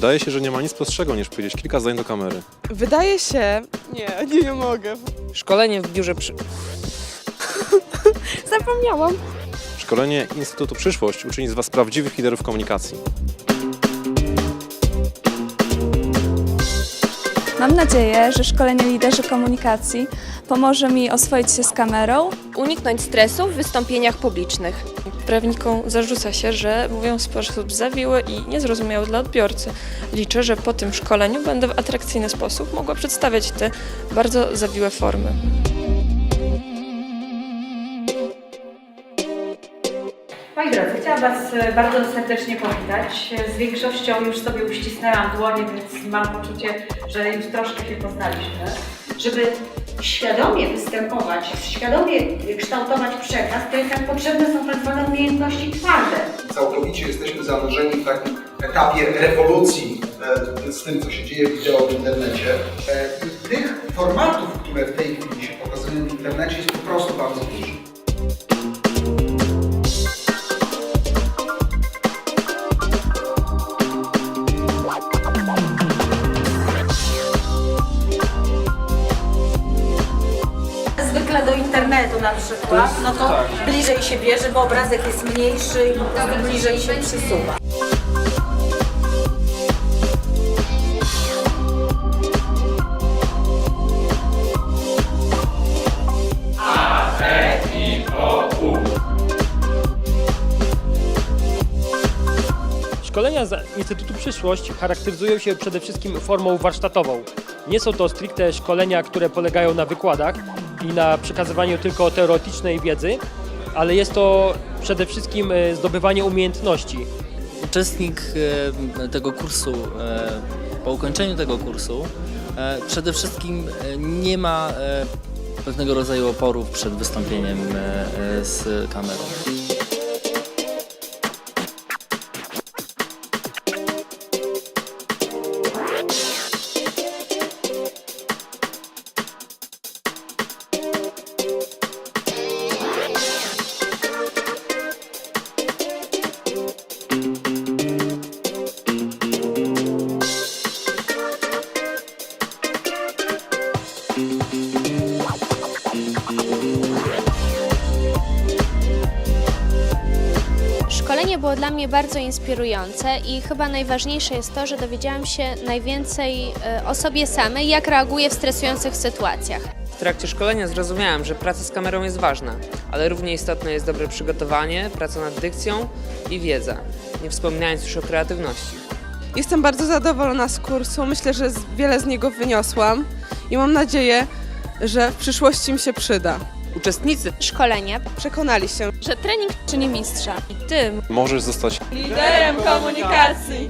Wydaje się, że nie ma nic prostszego niż powiedzieć kilka zdań do kamery. Wydaje się... Nie, nie, nie mogę. Szkolenie w biurze przy... Zapomniałam. Szkolenie Instytutu Przyszłość uczyni z Was prawdziwych liderów komunikacji. Mam nadzieję, że szkolenie liderzy komunikacji pomoże mi oswoić się z kamerą Uniknąć stresu w wystąpieniach publicznych. Prawnikom zarzuca się, że mówią w sposób zawiły i niezrozumiały dla odbiorcy. Liczę, że po tym szkoleniu będę w atrakcyjny sposób mogła przedstawiać te bardzo zawiłe formy. Moi drodzy, chciałam Was e, bardzo serdecznie powitać. Z większością już sobie uścisnęłam dłonie, więc mam poczucie, że już troszkę się poznaliśmy. żeby świadomie występować, świadomie kształtować przekaz, to jednak potrzebne są tak zwane umiejętności twarde. całkowicie jesteśmy zanurzeni w takim etapie rewolucji e, z tym, co się dzieje wideo w internecie. E, I tych formatów, które w tej chwili się internetu na przykład, no to bliżej się bierze, bo obrazek jest mniejszy i po bliżej się przesuwa. Szkolenia z Instytutu Przyszłość charakteryzują się przede wszystkim formą warsztatową. Nie są to stricte szkolenia, które polegają na wykładach i na przekazywaniu tylko teoretycznej wiedzy, ale jest to przede wszystkim e, zdobywanie umiejętności. Uczestnik e, tego kursu, e, po ukończeniu tego kursu, przede wszystkim nie ma pewnego rodzaju oporów przed wystąpieniem z kamerą. Szkolenie było dla mnie bardzo inspirujące i chyba najważniejsze jest to, że dowiedziałam się najwięcej e, o sobie samej, jak reaguję w stresujących sytuacjach. W trakcie szkolenia zrozumiałam, że praca z kamerą jest ważna, ale równie istotne jest dobre przygotowanie, praca nad dykcją i wiedza, nie wspominając już o kreatywności. Jestem bardzo zadowolona z kursu. Myślę, że wiele z niego wyniosłam i mam nadzieję, że w przyszłości mi się przyda. Uczestnicy Szkolenie Przekonali się. że trening czyni mistrza. i tym Możesz zostać Liderem komunikacji!